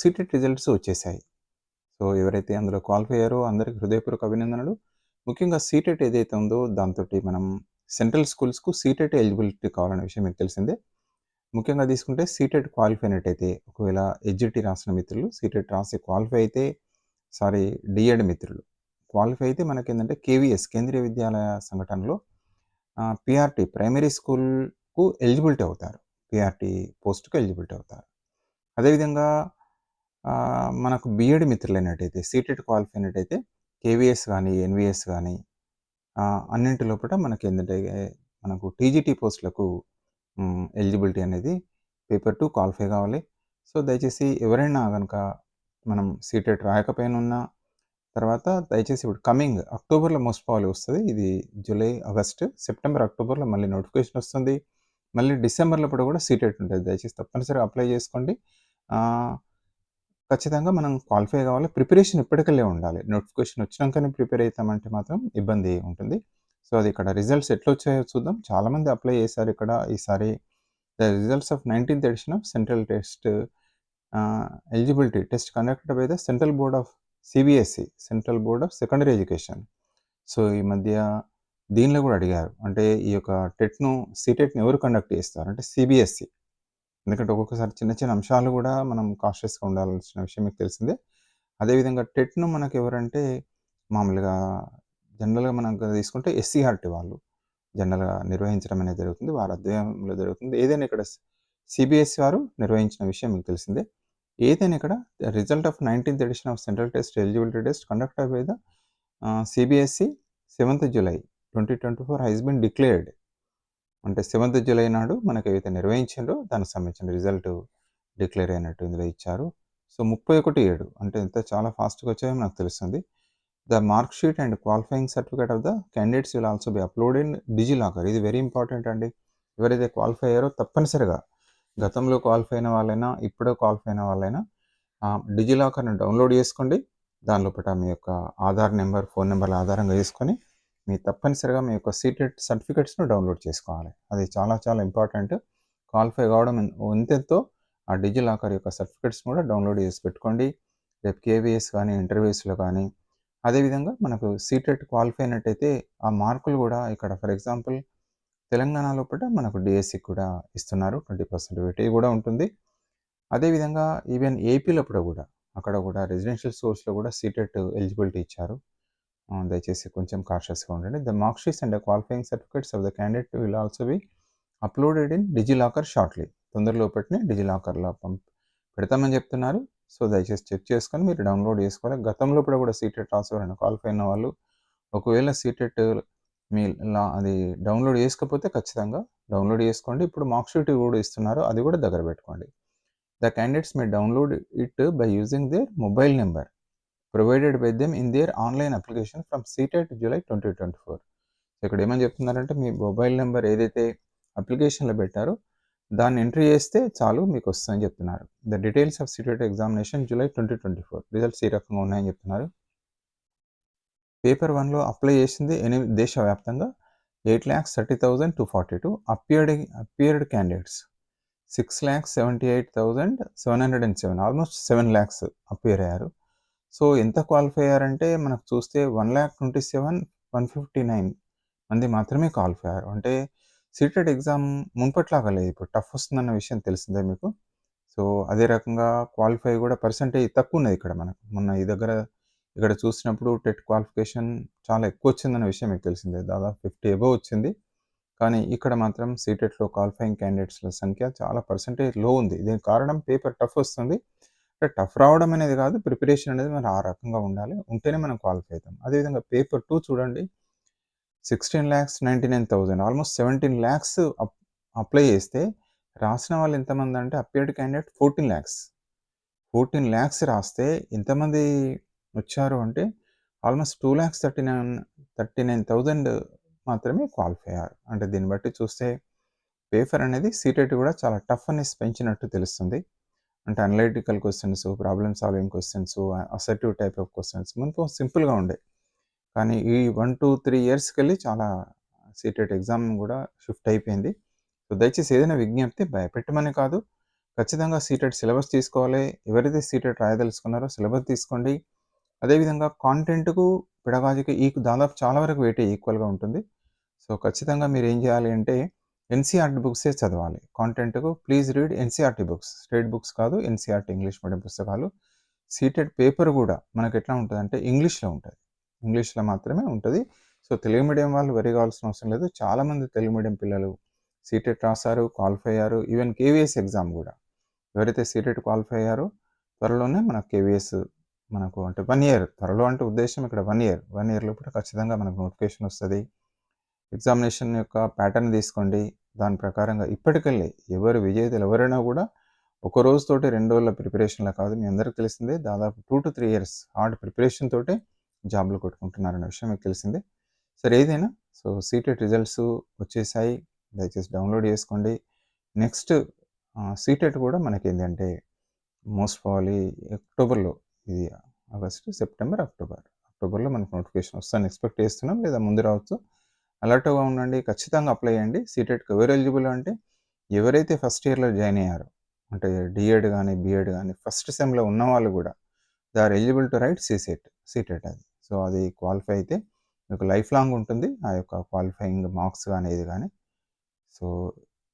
CTET results వచ్చేసాయి. So, ఎవరైతే అందులో క్వాలిఫై అయ్యారో అందరికి హృదయపూర్వక అభినందనలు. ముఖ్యంగా సీటెట్ ఏదైతే ఉందో దాంతోటి మనం సెంట్రల్ స్కూల్స్‌కు సీటెట్ ఎలిజిబిలిటీ కావాలనే విషయం మీకు తెలిసిందే. ముఖ్యంగా తీసుకుంటే సీటెట్ క్వాలిఫై అయినట్టయితే ఒకవేళ ఎడ్జిటీ రాసిన మిత్రులు సీటెట్ రాసి క్వాలిఫై అయితే సారీ డిఎడ్ మిత్రులు క్వాలిఫై అయితే మనకేంటంటే కేవీఎస్ కేంద్రీయ విద్యాలయ సంఘటనలో పిఆర్టీ ప్రైమరీ స్కూల్‌కు ఎలిజిబిలిటీ అవుతారు. పిఆర్టీ పోస్ట్‌కు ఎలిజిబిలిటీ అవుతారు. అదేవిధంగా మనకు బీఎడ్ మిత్రులైనట్టయితే సీటెట్ క్వాలిఫై అయినట్టయితే కేవీఎస్ కానీ ఎన్‌వీఎస్ కానీ అన్నింటి లోపల మనకి ఏంటంటే మనకు టీజీటీ పోస్ట్‌లకు ఎలిజిబిలిటీ అనేది పేపర్ టూ క్వాలిఫై కావాలి. సో, దయచేసి ఎవరైనా కనుక మనం సీటెట్ రాయకపోయినున్నా తర్వాత దయచేసి ఇప్పుడు కమింగ్ అక్టోబర్‌లో మోస్ట్ ప్రాబబ్లీ వస్తుంది ఇది జూలై, ఆగస్ట్, సెప్టెంబర్, అక్టోబర్‌లో మళ్ళీ నోటిఫికేషన్ వస్తుంది. మళ్ళీ డిసెంబర్‌లో కూడా కూడా సీటెట్ ఉంటుంది దయచేసి తప్పనిసరిగా అప్లై చేసుకోండి. ఖచ్చితంగా మనం క్వాలిఫై కావాలి. ప్రిపరేషన్ ఇప్పటికెళ్ళే ఉండాలి. నోటిఫికేషన్ వచ్చినాకనే ప్రిపేర్ అవుతామంటే మాత్రం ఇబ్బంది ఉంటుంది. సో, అది ఇక్కడ రిజల్ట్స్ ఎట్లొచ్చాయో చూద్దాం. చాలామంది అప్లై చేశారు ఇక్కడ ఈసారి the results of 19థ్ edition of central test eligibility test conducted by the central board of CBSE central board of secondary education. So, ఈ మధ్య దీనిలో కూడా అడిగారు. అంటే ఈ యొక్క టెట్‌ను సీటెట్‌ని ఎవరు కండక్ట్ చేస్తారు? అంటే సిబిఎస్ఈ ఎందుకంటే ఒక్కొక్కసారి చిన్న చిన్న అంశాలు కూడా మనం కాషియస్‌గా ఉండాల్సిన విషయం మీకు తెలిసిందే. అదేవిధంగా టెట్‌ను మనకు ఎవరంటే మామూలుగా జనరల్‌గా మనం తీసుకుంటే ఎస్సీఆర్‌టీ వాళ్ళు జనరల్‌గా నిర్వహించడం అనేది జరుగుతుంది. వారి అధ్యయనంలో జరుగుతుంది. ఏదైనా ఇక్కడ సీబీఎస్‌ఈ వారు నిర్వహించిన విషయం మీకు తెలిసిందే. ఏదైనా ఇక్కడ result of 19థ్ edition of central test eligibility test conduct by the ah, CBSE 7థ్ July 2024 has been declared. అంటే సెవెంత్ జూలై నాడు మనకు ఏవైతే నిర్వహించారో దానికి సంబంధించిన రిజల్ట్ డిక్లేర్ అయినట్టు ఇందులో ఇచ్చారు. సో, 31/7 అంటే ఇంత చాలా ఫాస్ట్‌గా వచ్చాయో నాకు తెలుస్తుంది. The mark sheet and qualifying certificate of the candidates will also be uploaded in DigiLocker. ఇది వెరీ ఇంపార్టెంట్ అండి. ఎవరైతే క్వాలిఫై అయ్యారో తప్పనిసరిగా గతంలో క్వాలిఫై అయిన వాళ్ళైనా, ఇప్పుడో క్వాలిఫై అయిన వాళ్ళైనా డిజి డిజిలాకర్‌ని డౌన్లోడ్ చేసుకోండి. దాని లోపట మీ యొక్క ఆధార్ నెంబర్ ఫోన్ నెంబర్ల ఆధారంగా చేసుకొని మీరు తప్పనిసరిగా మీ యొక్క సీటెట్ సర్టిఫికెట్స్ను డౌన్లోడ్ చేసుకోవాలి. అది చాలా చాలా ఇంపార్టెంట్. క్వాలిఫై కావడం ఎంతెంతో ఆ డిజిలాకర్ యొక్క సర్టిఫికెట్స్ కూడా డౌన్లోడ్ చేసి పెట్టుకోండి. రేపు కేవీఎస్ కానీ, ఇంటర్వ్యూస్‌లో కానీ అదేవిధంగా మనకు సీటెట్ క్వాలిఫై అయినట్టయితే ఆ మార్కులు కూడా ఇక్కడ ఫర్ ఎగ్జాంపుల్ తెలంగాణలో కూడా మనకు డిఎస్సి కూడా ఇస్తున్నారు. 20% వెయిటేజ్ కూడా ఉంటుంది. అదేవిధంగా ఈవెన్ ఏపీలో లోపల కూడా అక్కడ కూడా రెసిడెన్షియల్ సోర్స్‌లో కూడా సీటెట్ ఎలిజిబిలిటీ ఇచ్చారు. దయచేసి కొంచెం కాన్షియస్గా ఉండండి. The mark sheets and qualifying certificates of the candidate will also be uploaded in DigiLocker shortly. తొందరలో పెట్టిన డిజిలాకర్‌లో పంప్ పెడతామని చెప్తున్నారు. సో, దయచేసి చెక్ చేసుకొని మీరు డౌన్లోడ్ చేసుకోవాలి. గతంలో కూడా కూడా సీటెట్ రాసి ఎవరైనా క్వాలిఫై అయిన వాళ్ళు ఒకవేళ సీటెట్ మీ లా అది డౌన్లోడ్ చేసుకోకపోతే ఖచ్చితంగా డౌన్లోడ్ చేసుకోండి. ఇప్పుడు మార్క్ షీట్ కూడా ఇస్తున్నారు. అది కూడా దగ్గర పెట్టుకోండి. The candidates may download it by using their mobile number provided by them in their online application from CTET July 2024. So, ఇక్కడ ఏమని చెప్తున్నారంటే మీ మొబైల్ నెంబర్ ఏదైతే అప్లికేషన్‌లో పెట్టారో దాన్ని ఎంట్రీ చేస్తే చాలు మీకు వస్తుందని చెప్తున్నారు. The details of CTET examination July 2024 results ఈ రకంగా ఉన్నాయని చెప్తున్నారు. పేపర్ వన్లో అప్లై చేసింది ఎనిమిది దేశవ్యాప్తంగా 8,30,242 appeared appeared candidates 6,78,707 almost seven lakhs appear అయ్యారు. సో, ఎంత క్వాలిఫై అయ్యారంటే మనకు చూస్తే 1,27,159 మంది మాత్రమే క్వాలిఫై అయ్యారు. అంటే సీటెడ్ ఎగ్జామ్ మునుపటిలాగా లేదు. ఇప్పుడు టఫ్ వస్తుందన్న విషయం తెలిసిందే మీకు. సో, అదే రకంగా క్వాలిఫై కూడా పర్సెంటేజ్ తక్కువున్నది ఇక్కడ మనకు. మొన్న ఈ దగ్గర ఇక్కడ చూసినప్పుడు టెట్ క్వాలిఫికేషన్ చాలా ఎక్కువ వచ్చిందన్న విషయం మీకు తెలిసిందే. దాదాపు 50 అబోవ్ వచ్చింది. కానీ ఇక్కడ మాత్రం సీటెట్‌లో క్వాలిఫైయింగ్ క్యాండిడేట్స్‌ల సంఖ్య చాలా పర్సెంటేజ్లో ఉంది. దీనికి కారణం పేపర్ టఫ్ వస్తుంది. అంటే టఫ్ రావడం అనేది కాదు ప్రిపరేషన్ అనేది మనం ఆ రకంగా ఉండాలి. ఉంటేనే మనం క్వాలిఫై అవుతాం. అదేవిధంగా పేపర్ టూ చూడండి 16,99,000 almost seventeen lakhs up apply చేస్తే రాసిన వాళ్ళు ఎంతమంది అంటే appeared candidate fourteen lakhs fourteen lakhs రాస్తే ఎంతమంది వచ్చారు అంటే ఆల్మోస్ట్ 2,39,39,000 మాత్రమే క్వాలిఫై అయ్యారు. అంటే దీన్ని బట్టి చూస్తే పేపర్ అనేది సీటెట్ కూడా చాలా టఫ్ అనేసి పెంచినట్టు తెలుస్తుంది. అంటే analytical questions problem solving questions assertive type of questions మనకు సింపుల్‌గా ఉండే. కానీ ఈ వన్ టూ త్రీ ఇయర్స్కి వెళ్ళి చాలా సీటెట్ ఎగ్జామ్ కూడా షిఫ్ట్ అయిపోయింది. సో, దయచేసి ఏదైనా విజ్ఞప్తి భయపెట్టమని కాదు. ఖచ్చితంగా సీటెడ్ సిలబస్ తీసుకోవాలి ఎవరైతే సీటెడ్ రాయదలుచుకున్నారో సిలబస్ తీసుకోండి అదేవిధంగా కాంటెంట్కు పిడగాజికి ఈ దాదాపు చాలా వరకు వెయిటే ఈక్వల్గా ఉంటుంది సో ఖచ్చితంగా మీరు ఏం చేయాలి అంటే ఎన్సీఆర్టీ బుక్సే చదవాలి. కాంటెంట్కు please read NCERT books. State books కాదు ఎన్సీఆర్టీ ఇంగ్లీష్ మీడియం పుస్తకాలు. సీటెడ్ పేపర్ కూడా మనకు ఎట్లా ఉంటుంది అంటే ఇంగ్లీష్లో ఉంటుంది. ఇంగ్లీష్లో మాత్రమే ఉంటుంది. సో తెలుగు మీడియం వాళ్ళు వెరీ కావాల్సిన అవసరం లేదు. చాలామంది తెలుగు మీడియం పిల్లలు సీటెట్ రాశారు క్వాలిఫై అయ్యారు. ఈవెన్ కేవీఎస్ ఎగ్జామ్ కూడా. ఎవరైతే సీటెట్ క్వాలిఫై అయ్యారో త్వరలోనే మన కేవీఎస్ మనకు అంటే వన్ ఇయర్ త్వరలో అంటే ఉద్దేశం ఇక్కడ వన్ ఇయర్ వన్ ఇయర్ లోపల ఖచ్చితంగా మనకు నోటిఫికేషన్ వస్తుంది. ఎగ్జామినేషన్ యొక్క ప్యాటర్న్ తీసుకోండి. దాని ప్రకారంగా ఇప్పటికెళ్ళి ఎవరు విజేతలు ఎవరైనా కూడా ఒక రోజుతోటి రెండు రోజుల ప్రిపరేషన్లో కాదు మీ అందరికీ తెలిసిందే దాదాపు two to three years hard preparation తోటే జాబ్లు కొట్టుకుంటున్నారనే విషయం మీకు తెలిసిందే. సరే ఏదైనా? సో సీటెట్ రిజల్ట్స్ వచ్చేసాయి. దయచేసి డౌన్లోడ్ చేసుకోండి. నెక్స్ట్ సీటెట్ కూడా మనకి ఏంటంటే మోస్ట్ ప్రాబ్లీ అక్టోబర్లో ఇది ఆగస్ట్ సెప్టెంబర్ అక్టోబర్. అక్టోబర్లో మనకు నోటిఫికేషన్ వస్తాను ఎక్స్పెక్ట్ చేస్తున్నాం. లేదా ముందు రావచ్చు. అలర్ట్గా ఉండండి ఖచ్చితంగా అప్లై చేయండి. సీటెట్కి ఎవరు ఎలిజిబుల్ అంటే ఎవరైతే ఫస్ట్ ఇయర్లో జాయిన్ అయ్యారో అంటే డిఎడ్ కానీ బిఎడ్ కానీ ఫస్ట్ సెమ్లో ఉన్న వాళ్ళు కూడా they are eligible to write CSET CTET అది. సో అది క్వాలిఫై అయితే మీకు లైఫ్ లాంగ్ ఉంటుంది. ఆ యొక్క క్వాలిఫైయింగ్ మార్క్స్ కానీ ఇది కానీ సో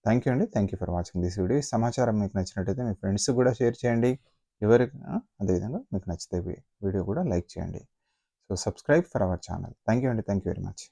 థ్యాంక్ యూ అండి. Thank you for watching this video ఈ సమాచారం మీకు నచ్చినట్టయితే మీ ఫ్రెండ్స్ కూడా షేర్ చేయండి. ఎవరికి అదేవిధంగా మీకు నచ్చితే వీడియో కూడా లైక్ చేయండి. So subscribe for our channel thank you అండి. Thank you very much